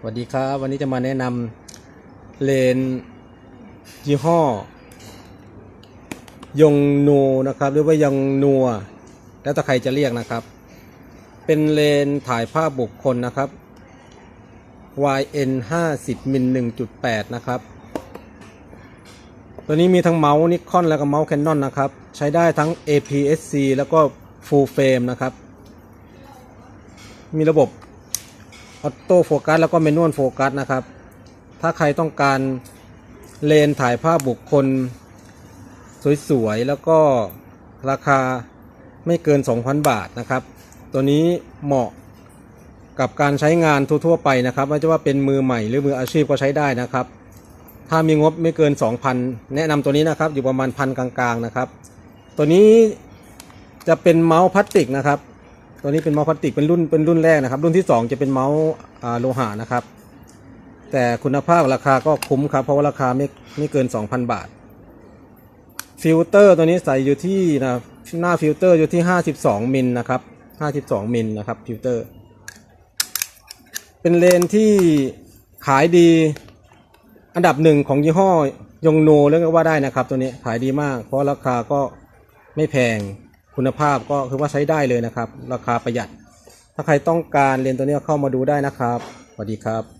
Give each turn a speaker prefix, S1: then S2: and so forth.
S1: สวัสดีครับวันนี้จะมาแนะนำเลนยี่ห้อยงนูนะครับหรือว่ายงนัว แล้วแต่ใครจะเรียกนะครับ เป็นเลนถ่ายภาพบุคคลนะครับ YN 50มิล1.8 นะครับ ตัวนี้มีทั้งเมาส์นิคอนแล้วก็เมาส์แคนนอนนะครับ ใช้ได้ทั้ง APS-C แล้วก็ Full Frame นะครับ มีระบบ ออโต้โฟกัสแล้วก็เมนวลโฟกัสนะครับ ถ้าใครต้องการเลนถ่ายภาพบุคคล สวยๆ แล้วก็ราคาไม่เกิน 2,000 บาทนะครับ ตัวนี้เหมาะกับการใช้งานทั่วๆไปนะครับ ไม่ว่าจะว่าเป็นมือใหม่หรือมืออาชีพก็ใช้ได้นะครับ ถ้ามีงบไม่เกิน 2,000 แนะนำตัวนี้นะครับ อยู่ประมาณพันกลางๆนะครับ ตัวนี้จะเป็นเมาส์พลาสติกนะครับ ตัวนี้เป็นเมาส์พลาสติกเป็นรุ่นเป็นรุ่นแรกนะครับ รุ่นที่ 2 จะเป็นเมาส์โลหะนะครับ แต่คุณภาพราคาก็คุ้มครับ เพราะว่าราคาไม่ไม่เกิน 2,000 บาท ฟิลเตอร์ตัวนี้ใส่อยู่ที่นะหน้าฟิลเตอร์อยู่ที่ 52 มิลนะครับ 52 มิลนะครับฟิลเตอร์ เป็นเลนที่ขายดีอันดับหนึ่งของยี่ห้อยงโนเรียกว่าได้นะครับ ตัวนี้ขายดีมาก เพราะราคาก็ไม่แพง คุณภาพก็คือว่าใช้ได้เลยนะครับ ราคาประหยัด ถ้าใครต้องการเรียนตัวนี้เข้ามาดูได้นะครับสวัสดีครับ